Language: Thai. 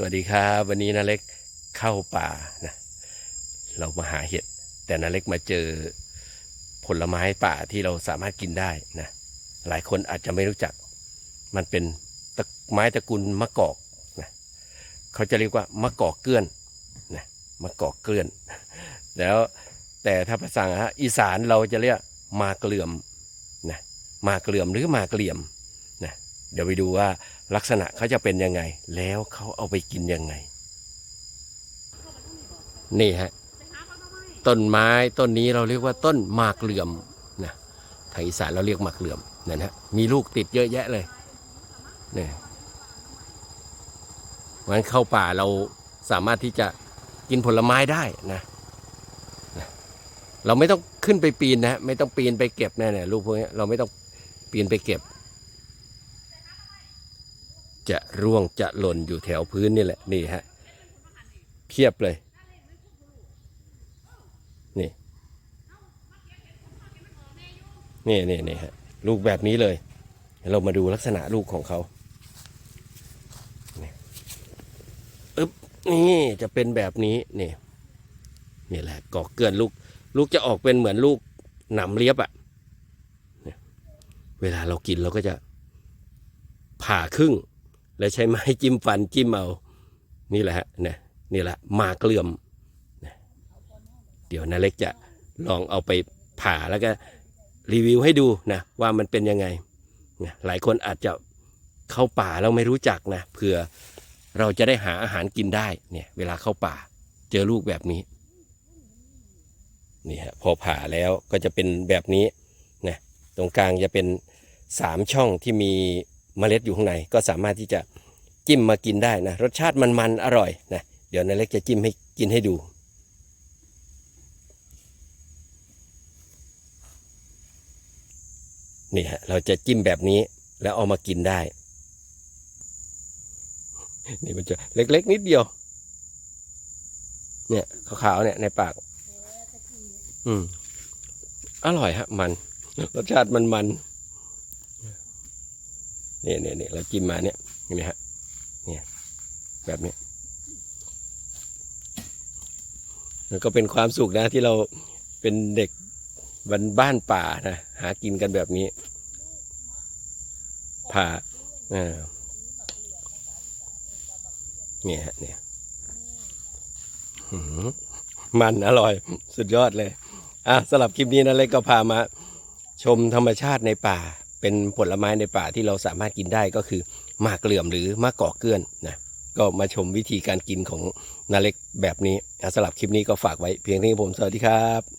สวัสดีครับ วันนี้นาเล็กเข้าป่านะเรามาหาเห็ด แต่นาเล็กมาเจอผลไม้ป่าที่เราสามารถกินได้นะหลายคนอาจจะไม่รู้จัก มันเป็นตะไม้ตระกูลมะกอกนะเขาจะเรียกว่ามะกอกเกื้อนนะมะกอกเกลื่อน แล้วแต่ถ้าภาษาอีสานเราจะเรียกมาเกลื่อมนะมาเกลื่อมหรือมาเกลี่ยม เดี๋ยวไปดูว่าลักษณะเขาจะเป็นยังไง แล้วเขาเอาไปกินยังไง นี่ฮะต้นไม้ต้นนี้เราเรียกว่าต้นหมากเหลื่อมนะไทางอีสานเราเรียกหมากเหลื่อมนั่นฮะมีลูกติดเยอะแยะเลยเนี่ยมันเข้าป่าเราสามารถที่จะกินผลไม้ได้นะนะเราไม่ต้องขึ้นไปปีนนะไม่ต้องปีนไปเก็บแน่ๆลูกพวกนี้เราไม่ต้องปีนไปเก็บ จะร่วงจะหล่นอยู่แถวพื้นนี่แหละ นี่ฮะเพียบเลย นี่ นี่นี่นี่ฮะลูกแบบนี้เลย เรามาดูลักษณะลูกของเขานี่อึ๊บนี่จะเป็นแบบนี้นี่นี่แหละกอกเกลือนลูก ลูกจะออกเป็นเหมือนลูกหนำเลียบอะ่ะเวลาเรากินเราก็จะผ่าครึ่ง แล้วใช้ไม้จิ้มฟันจิ้มเอา นี่แหละฮะนี่ยนี่แหละหมากเลื่อมเดี๋ยวนาเล็กจะลองเอาไปผ่าแล้วก็รีวิวให้ดูนะว่ามันเป็นยังไงนะหลายคนอาจจะเข้าป่าแล้วไม่รู้จักนะเผื่อเราจะได้หาอาหารกินได้เนี่ยเวลาเข้าป่า เจอลูกแบบนี้นี่ฮะพอผ่าแล้วก็จะเป็นแบบนี้นะตรงกลางจะเป็นสามช่องที่มี เมล็ดอยู่ข้างในก็สามารถที่จะจิ้มมากินได้นะ รสชาติมันๆอร่อยนะเดี๋ยวนายเล็กจะจิ้มให้กินให้ดูนี่ฮะเราจะจิ้มแบบนี้แล้วเอามากินได้ นี่มันจะเล็กๆนิดเดียว เนี่ยขาวๆเนี่ยในปาก อืม อร่อยฮะ มัน รสชาติมันมัน เนี่ยเนี่ยเนี่ยเราจิ้มมาเนี่ยเห็นไหมฮะเนี่ยแบบนี้มันก็เป็นความสุขนะที่เราเป็นเด็กบ้านบ้านป่านะหากินกันแบบนี้ผ่าอ่าเนี่ยฮะเนี่ยมันอร่อย สุดยอดเลย อะสำหรับคลิปนี้นะเล็กก็พามา ชมธรรมชาติในป่า เป็นผลไม้ในป่าที่เราสามารถกินได้ก็คือมากเหลื่อมหรือมะกอกเกื้อนนะก็มาชมวิธีการกินของนาเล็กแบบนี้สำหรับคลิปนี้ก็ฝากไว้เพียงเท่านี้ผมสวัสดีครับ